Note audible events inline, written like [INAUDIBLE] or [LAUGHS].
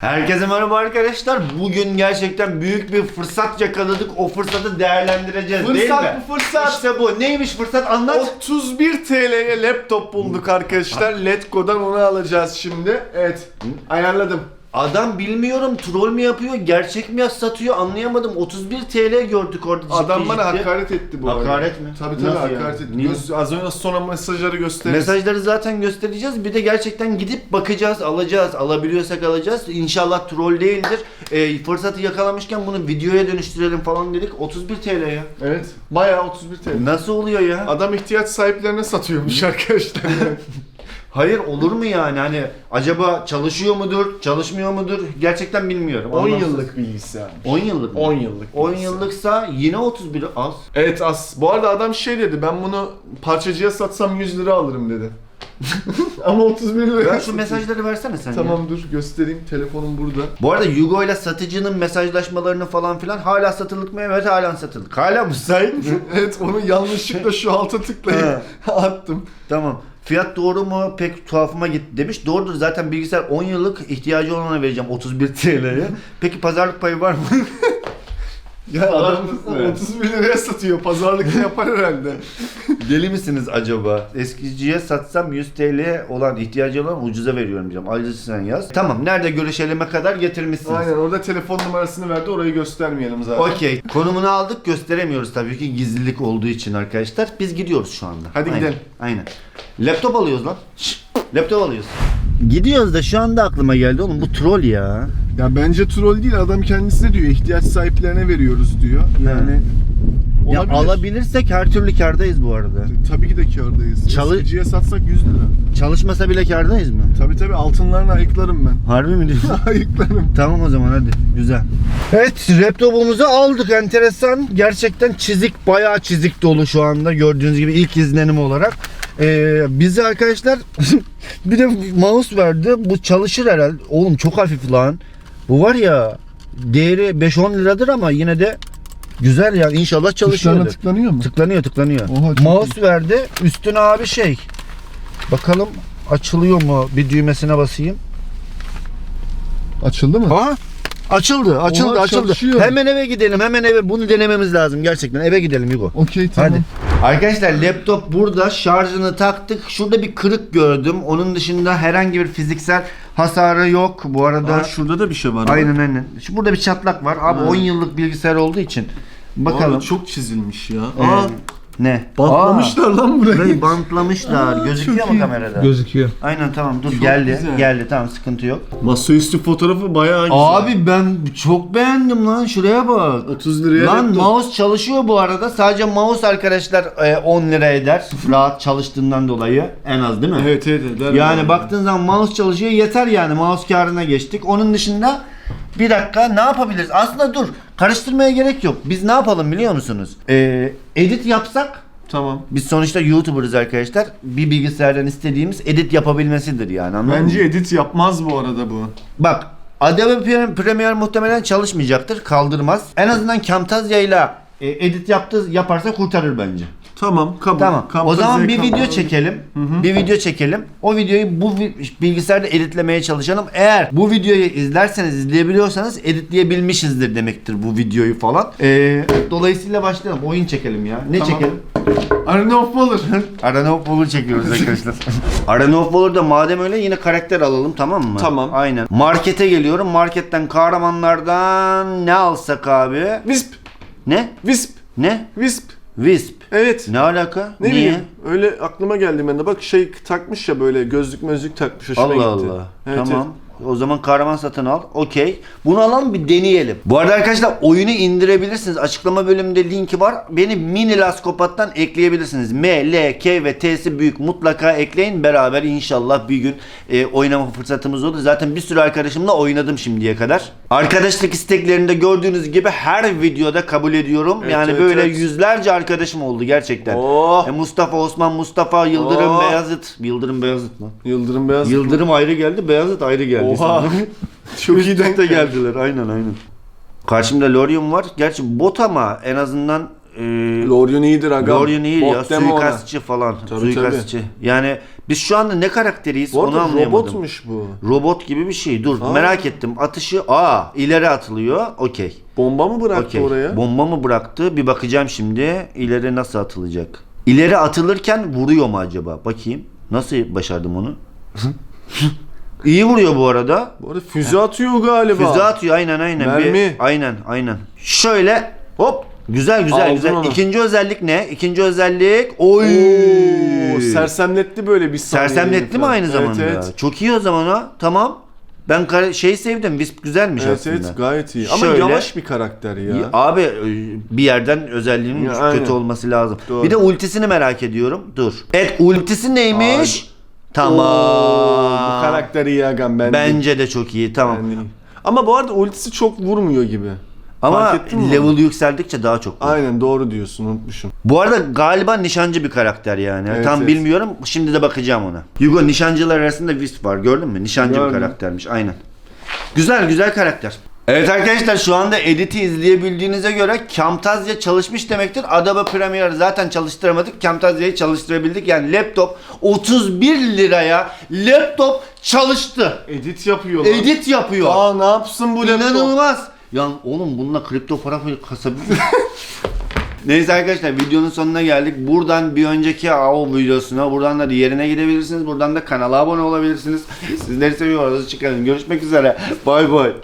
Herkese merhaba arkadaşlar. Bugün gerçekten büyük bir fırsat yakaladık. O fırsatı değerlendireceğiz değil mi? Fırsat bu fırsat. İşte bu. Neymiş fırsat anlat. 31 TL'ye laptop bulduk arkadaşlar. Letgo'dan onu alacağız şimdi. Evet. Ayarladım. Adam bilmiyorum troll mü yapıyor, gerçek mi satıyor anlayamadım. 31 TL gördük orada ciddi Adam bana ciddi. hakaret etti bu arada. Hakaret mi? Tabii tabii Nasıl hakaret yani? etti. Niye? Göz- az önce sonra mesajları gösteririz. Mesajları zaten göstereceğiz. Bir de gerçekten gidip bakacağız, alacağız. Alabiliyorsak alacağız. İnşallah troll değildir. Ee, fırsatı yakalamışken bunu videoya dönüştürelim falan dedik. 31 TL ya. Evet. Bayağı 31 TL. Nasıl oluyor ya? Adam ihtiyaç sahiplerine satıyormuş arkadaşlar. [LAUGHS] Hayır olur mu yani hani acaba çalışıyor mudur çalışmıyor mudur gerçekten bilmiyorum. 10 Anlamsız. yıllık bilgisayar. 10 yıllık mı? 10 yıllık. 10 bilgisayar. yıllıksa yine 31 az. Evet as. Bu arada adam şey dedi. Ben bunu parçacıya satsam 100 lira alırım dedi. [LAUGHS] Ama 31 lira. Ben şu mesajları versene sen ya. Tamam dur göstereyim. Telefonum burada. Bu arada Yugo ile satıcının mesajlaşmalarını falan filan hala satılık mı? Evet hala satılık. Hala müsait mi? [LAUGHS] evet onu yanlışlıkla şu alta tıklayıp [LAUGHS] attım. tamam. Fiyat doğru mu? Pek tuhafıma gitti demiş. Doğrudur zaten bilgisayar 10 yıllık ihtiyacı olana vereceğim 31 TL'ye. [LAUGHS] Peki pazarlık payı var mı? Ya adam mısın ya? 31 liraya satıyor. Pazarlık [LAUGHS] yapar herhalde. Deli misiniz acaba? Eskiciye satsam 100 TL olan ihtiyacı olan ucuza veriyorum diyeceğim. Ayrıca sen yaz. Tamam nerede görüşelime kadar getirmişsiniz. Aynen orada telefon numarasını verdi. Orayı göstermeyelim zaten. Okey. Konumunu aldık gösteremiyoruz tabii ki gizlilik olduğu için arkadaşlar. Biz gidiyoruz şu anda. Hadi Aynen. gidelim. Aynen. Laptop alıyoruz lan. Şşş, laptop alıyoruz. Gidiyoruz da şu anda aklıma geldi oğlum bu troll ya. Ya bence troll değil. Adam kendisi de diyor. ihtiyaç sahiplerine veriyoruz diyor. Yani Ya olabilir. alabilirsek her türlü kardayız bu arada. Tabii ki de kârdayız. Çalı- Eskiciye satsak 100 lira. Çalışmasa bile kardayız mı? Tabii tabii altınlarını ayıklarım ben. Harbi mi diyorsun? [LAUGHS] ayıklarım. Tamam o zaman hadi. Güzel. Evet laptopumuzu aldık enteresan. Gerçekten çizik bayağı çizik dolu şu anda gördüğünüz gibi ilk izlenim olarak. Ee, bize arkadaşlar [LAUGHS] bir de mouse verdi. Bu çalışır herhalde. Oğlum çok hafif lan. Bu var ya değeri 5-10 liradır ama yine de güzel ya inşallah Tuşlarına çalışıyor. tıklanıyor mu? Tıklanıyor tıklanıyor. Oha, çok Mouse verdi. Üstüne abi şey. Bakalım açılıyor mu? Bir düğmesine basayım. Açıldı mı? Aa açıldı, açıldı, Oha, açıldı. çalışıyor. Hemen eve gidelim, hemen eve. Bunu denememiz lazım gerçekten. Eve gidelim Yugo. Okey tamam. Hadi. Arkadaşlar laptop burada şarjını taktık. Şurada bir kırık gördüm. Onun dışında herhangi bir fiziksel hasarı yok bu arada. Aa, şurada da bir şey var. aynen aynen. Şu burada bir çatlak var. Abi Ha. 10 yıllık bilgisayar olduğu için. Bakalım. Bakalım. çok çizilmiş ya. Ee, Aa, ne? bantlamışlar lan burayı burayı. bantlamışlar. Aa, Gözüküyor mu kamerada? Gözüküyor. Aynen tamam dur Çok geldi. güzel. Geldi tamam sıkıntı yok. Masaüstü fotoğrafı bayağı güzel. Abi ben çok beğendim lan şuraya bak. 30 liraya Lan laptop. mouse çalışıyor bu arada. Sadece mouse arkadaşlar e, 10 lira eder. Rahat çalıştığından dolayı en az değil mi? Evet evet. eder Yani baktığın zaman mouse çalışıyor yeter yani mouse karına geçtik. Onun dışında bir dakika ne yapabiliriz? Aslında dur karıştırmaya gerek yok. Biz ne yapalım biliyor musunuz? Ee, edit yapsak Tamam. biz sonuçta YouTuber'ız arkadaşlar. Bir bilgisayardan istediğimiz edit yapabilmesidir yani anladın mı? Bence edit yapmaz bu arada bu. Bak Adobe Pre- Premiere muhtemelen çalışmayacaktır. Kaldırmaz. En azından Camtasia ile e, edit yaptı yaparsa kurtarır bence. Tamam kabul. Tamam. o Camtasia zaman bir kabul. video çekelim. Bir video çekelim. O videoyu bu bilgisayarda editlemeye çalışalım. Eğer bu videoyu izlerseniz, izleyebiliyorsanız editleyebilmişizdir demektir bu videoyu falan. Ee, dolayısıyla başlayalım. Oyun çekelim ya. Ne Tamam. çekelim? Arena of Valor. [LAUGHS] Arena of Valor çekiyoruz arkadaşlar. [LAUGHS] Arena of Valor'da madem öyle yine karakter alalım tamam mı? Tamam. Aynen. Markete geliyorum. Marketten kahramanlardan ne alsak abi? Wisp. Ne? Wisp. Ne? Wisp. Wisp. Evet. Ne alaka? Ne Niye? bileyim. Öyle aklıma geldi ben de. Bak şey takmış ya böyle gözlük mözlük takmış. Hoşuma Allah gitti. Allah. Evet, tamam. O zaman kahraman satın al. Okey. Bunu alalım bir deneyelim. Bu arada arkadaşlar oyunu indirebilirsiniz. Açıklama bölümünde linki var. Beni mini laskopattan ekleyebilirsiniz. M, L, K ve T'si büyük. Mutlaka ekleyin. Beraber inşallah bir gün e, oynama fırsatımız olur. Zaten bir sürü arkadaşımla oynadım şimdiye kadar. Arkadaşlık isteklerinde gördüğünüz gibi her videoda kabul ediyorum. Evet, yani evet, böyle evet. yüzlerce arkadaşım oldu gerçekten. Oh. E, Mustafa Osman, Mustafa Yıldırım Oh. Beyazıt. Yıldırım Beyazıt lan. Yıldırım Beyaz. Yıldırım ayrı geldi, Beyazıt ayrı geldi. Oha. sanırım. [LAUGHS] Çok iyi denk geldi. geldiler. Aynen aynen. Karşımda Lorium var. Gerçi bot ama en azından e, Loryon iyidir aga. Lorien iyi ya Bot deme ona. suikastçı falan. Tabii, suikastçı. Yani biz şu anda ne karakteriyiz Bu onu arada anlayamadım. robotmuş bu. Robot gibi bir şey. Dur Aa. merak ettim. Atışı aa ileri atılıyor. Okey. Bomba mı bıraktı Okey. oraya? Bomba mı bıraktı? Bir bakacağım şimdi. İleri nasıl atılacak? İleri atılırken vuruyor mu acaba? Bakayım. Nasıl başardım onu? [LAUGHS] İyi vuruyor bu arada. bu arada füze atıyor galiba. Füze atıyor aynen aynen. Mermi. Bir- aynen aynen. Şöyle hop güzel güzel Aldın güzel. onu. İkinci özellik ne? İkinci özellik oy. Oo, sersemletti böyle bir saniye. Sersemletti mi aynı Evet, zamanda? Evet. Çok iyi o zaman o. Tamam. Ben şey sevdim. Wisp güzelmiş Evet, aslında. evet gayet iyi. Ama Şöyle- yavaş bir karakter ya. Abi e, bir yerden özelliğinin Ya, kötü aynen. olması lazım. Doğru. Bir de ultisini merak ediyorum. Dur. Evet ultisi neymiş? Tamam. Oo, bu karakter iyi agam ben Bence de çok iyi. Tamam. Ama bu arada ultisi çok vurmuyor gibi. Ama Fark ettin mi level yükseldikçe daha çok. vurur. Aynen doğru diyorsun unutmuşum. Bu arada galiba nişancı bir karakter yani. Evet, Tam evet. bilmiyorum. Şimdi de bakacağım ona. Yugo nişancılar arasında Wisp var. Gördün mü? Nişancı bir Gördüm. karaktermiş. Aynen. Güzel güzel karakter. Evet arkadaşlar şu anda editi izleyebildiğinize göre Camtasia çalışmış demektir. Adobe Premiere zaten çalıştıramadık. Camtasia'yı çalıştırabildik. Yani laptop 31 liraya laptop çalıştı. Edit yapıyor lan. Edit yapıyor. Aa ne yapsın bu laptop? İnanılmaz. Ya oğlum bununla kripto para mı kasabilir [LAUGHS] Neyse arkadaşlar videonun sonuna geldik. Buradan bir önceki AO videosuna, buradan da diğerine gidebilirsiniz. Buradan da kanala abone olabilirsiniz. Sizleri seviyoruz. Çıkalım. Görüşmek üzere. Bay bay.